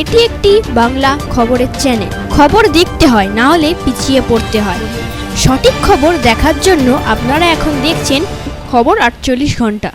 এটি একটি বাংলা খবরের চ্যানেল খবর দেখতে হয়, না হলে পিছিয়ে পড়তে হয়। সঠিক খবর দেখার জন্য আপনারা এখন দেখছেন খবর আটচল্লিশ ঘণ্টা।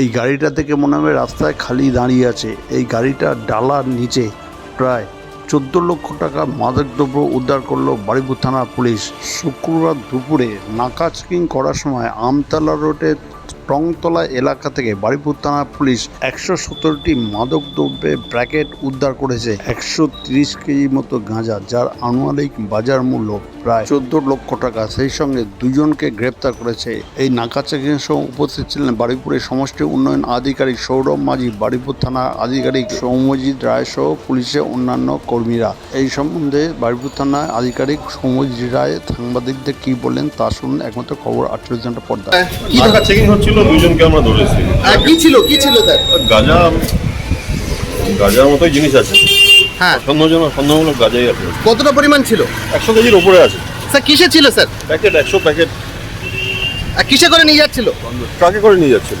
এই গাড়িটা থেকে মনে হবে রাস্তায় খালি দাঁড়িয়ে আছে। এই গাড়িটার ডালার নিচে প্রায় চোদ্দ লক্ষ টাকা মাদকদ্রব্য উদ্ধার করল বাড়িপুর থানা পুলিশ। শুক্রবার দুপুরে নাকা চেকিং করার সময় আমতলা রোডের টংতলা এলাকা থেকে বাড়িপুর থানা পুলিশ একশো সতেরোটি মাদক দ্রব্যের ব্র্যাকেট উদ্ধার করেছে একশো তিরিশ কেজি মতো গাঁজা, যার আনুমানিক বাজার মূল্য প্রায় চোদ্দ লক্ষ টাকা। সেই সঙ্গে দুজনকে গ্রেপ্তার করেছে। এই নাকা চেকিং সময় উপস্থিত ছিলেন বাড়িপুরের সমষ্টি উন্নয়ন আধিকারিক সৌরভ মাঝি বাড়িপুর থানার আধিকারিক সৌম্যজিৎ রায় সহ পুলিশের অন্যান্য কর্মীরা। এই সম্বন্ধে বাড়িপুর থানার আধিকারিক সৌম্যজিৎ রায় সাংবাদিকদের কি বললেন তা শুনুন। একমাত্র খবর আটচল্লিশ ঘণ্টা পর্দা চেকিং হচ্ছিল দুজনকে আমরা ধরেছি। আর কি ছিল কি ছিল স্যার? গাজা গাজার মতোই জিনিস আছে। হ্যাঁ। সন্দেহজনক সন্দেহমূলক গাজাই আছে। কতটা পরিমাণ ছিল? একশো কেজির উপরে আছে। স্যার কিসে ছিল স্যার? প্যাকেট একশো প্যাকেট। আর কিসে করে নিয়ে যাচ্ছিল? ট্রাকে করে নিয়ে যাচ্ছিল।